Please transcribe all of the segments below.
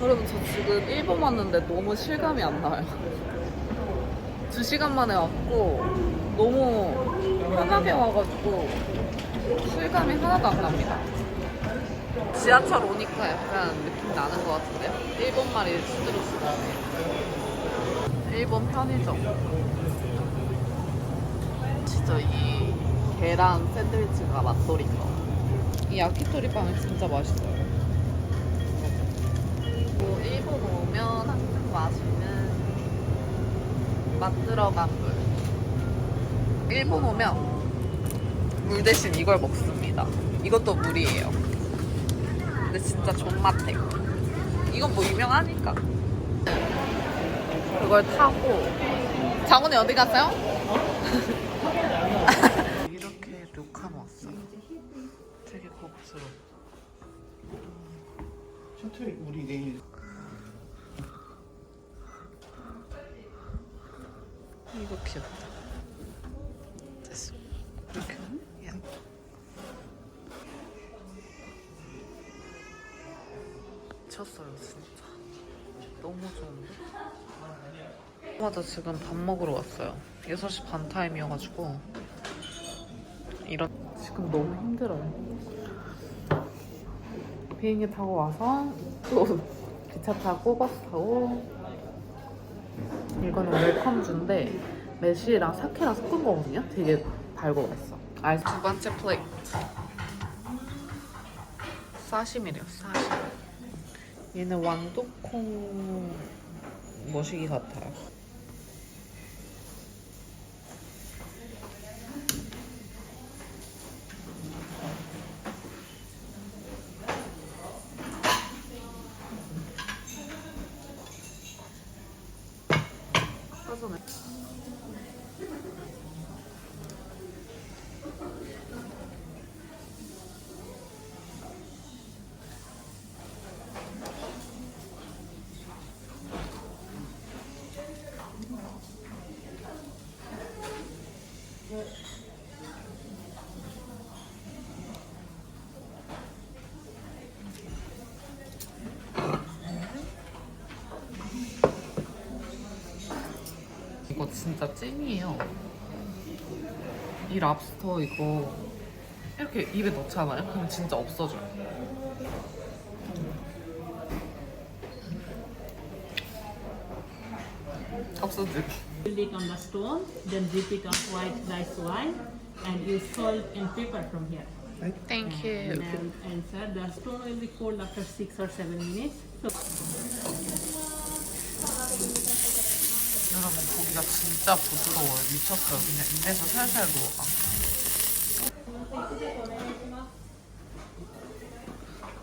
여러분 저 지금 일본 왔는데 너무 실감이 안 나요. 두 시간 만에 왔고 너무 편하게 와가지고 실감이 하나도 안 납니다. 지하철 오니까 약간 느낌 나는 것 같은데요? 일본 말이 스트레스 일본 편의점. 진짜 이 계란 샌드위치가 맛돌인 거. 이 야키토리 빵이 진짜 맛있어요. 오면 항상 마시는 맛 들어간 물. 일본 오면 물 대신 이걸 먹습니다. 이것도 물이에요. 근데 진짜 존맛해. 이건 뭐 유명하니까. 그걸 타고 장훈이 어디 갔어요? 이렇게 룩함 왔어요. 되게 고급스러워. 셔틀 우리 내일 이거 귀엽다. 됐어. 이렇게. 야. 미쳤어요, 진짜. 너무 좋은데? 맞아, 지금 밥 먹으러 왔어요. 6시 반 타임이어가지고. 이런. 지금 너무 힘들어요. 비행기 타고 와서 또 기차 타고 버스 타고 이거는 웰컴주인데 매실이랑 사케랑 섞은 거거든요. 되게 달고 맛있어. 아이스 두 번째 플레이트. 사시미래요, 사시미. 얘는 완두콩 머시기 같아요. 써서네. 이거 진짜 찐이에요. 이 랍스터 이거 이렇게 입에 넣잖아요? 그럼 진짜 없어져요. 없어지고. building on the stone, then dip it of white rice wine, and use salt and pepper from here. Thank And, then, and sir, the stone will be cold after six or seven minutes. So 여러분 고기가 진짜 부드러워요. 미쳤어요. 그냥 입에서 살살 녹아.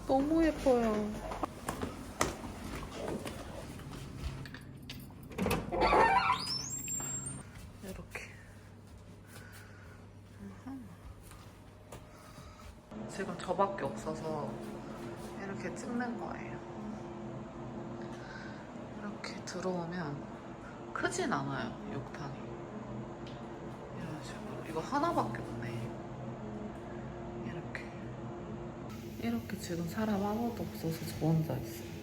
너무 예뻐요. 이렇게. 지금 저밖에 없어서 이렇게 찍는 거예요. 이렇게 들어오면 크진 않아요, 욕탕이. 이런 식으로. 이거 하나밖에 없네. 이렇게. 이렇게 지금 사람 아무도 없어서 저 혼자 있어요.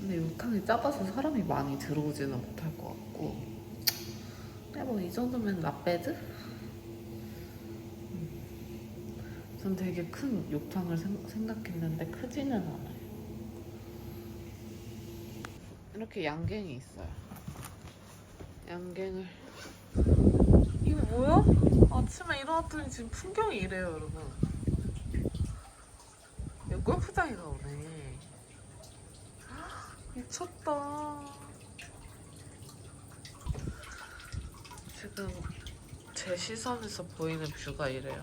근데 욕탕이 작아서 사람이 많이 들어오지는 못할 것 같고. 근데 뭐 이 정도면 나빼드? 음. 전 되게 큰 욕탕을 생- 생각했는데 크지는 않아요. 이렇게 양갱이 있어요. 양갱을. 이거 뭐야? 아침에 일어났더니 지금 풍경이 이래요, 여러분. 여기 골프장이 나오네. 미쳤다. 지금 제 시선에서 보이는 뷰가 이래요.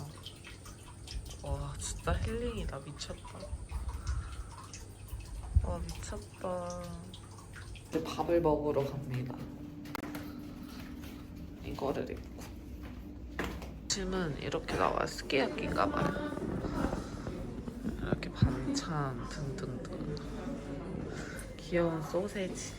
와, 진짜 힐링이다. 미쳤다. 와, 미쳤다. 이제 밥을 먹으러 갑니다. 이거를 입고. 짐은 이렇게 나와요. 스키야키인가 봐요. 이렇게 반찬 등등등. 귀여운 소세지.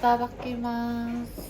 따바키마스.